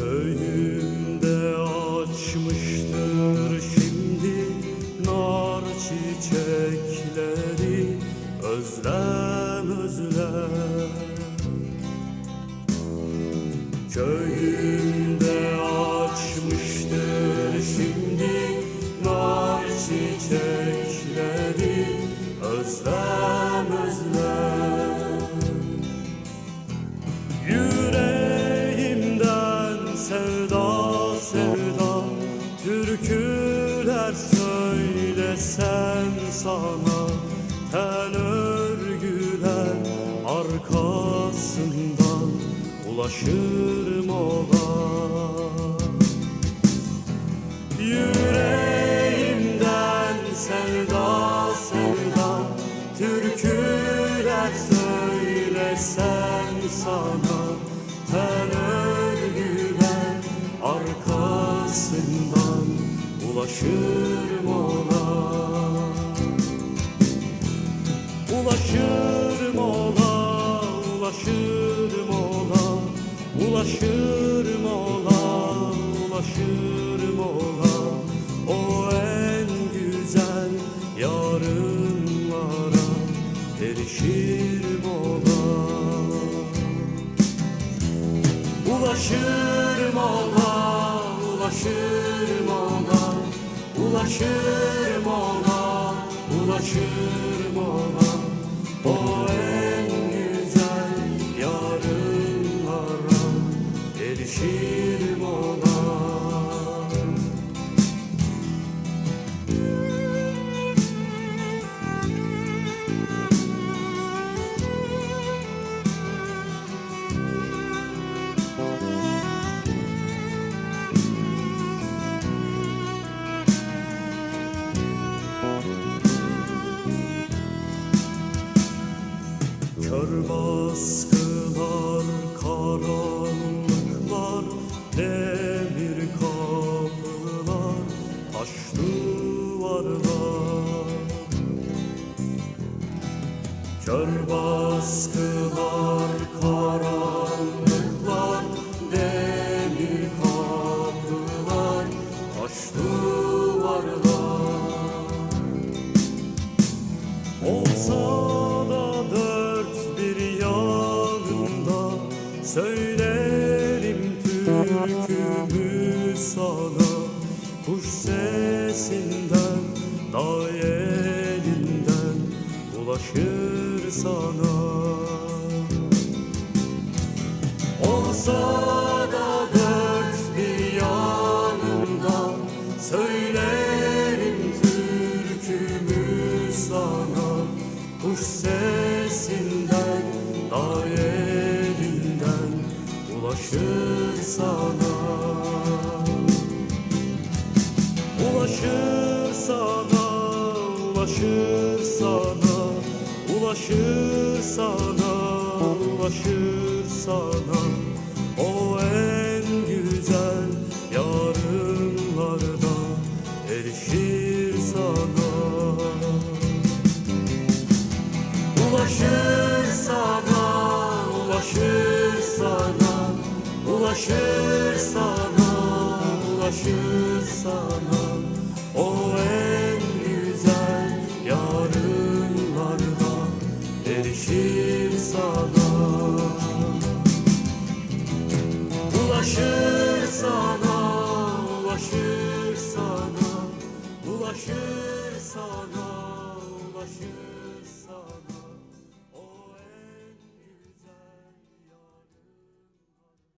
Köyümde açmıştır şimdi nar çiçekleri. Özlem özlem. Köyümde Ten örgüler arkasından Ulaşır mola Yüreğimden sevda sevda Türküler söylesem sana. Ten örgüler arkasından Ulaşır mola Ulaşır mola, ulaşır mola Ulaşır mola, ulaşır mola O en güzel yarınlara erişir mola Ulaşır mola, ulaşır mola Ulaşır mola, ulaşır mola O taş duvarlar. Kör baskılar, karanlıklar, demir kapılar, taş duvarlar. Olsa da dört bir yanında Söylerim türkümü sana Kuş sesinden, dağ elinden Ulaşır sana. Olsa da dört bir yanında Söylerim türkümü sana. Kuş sesinden, dağ elinden Ulaşır Ulaşır sana, ulaşır sana. O en güzel yarınlarda erişir sana. Ulaşır sana, ulaşır sana. Ulaşır sana, ulaşır sana geçir sana. Ulaşır sana, ulaşır sana. Ulaşır sana, ulaşır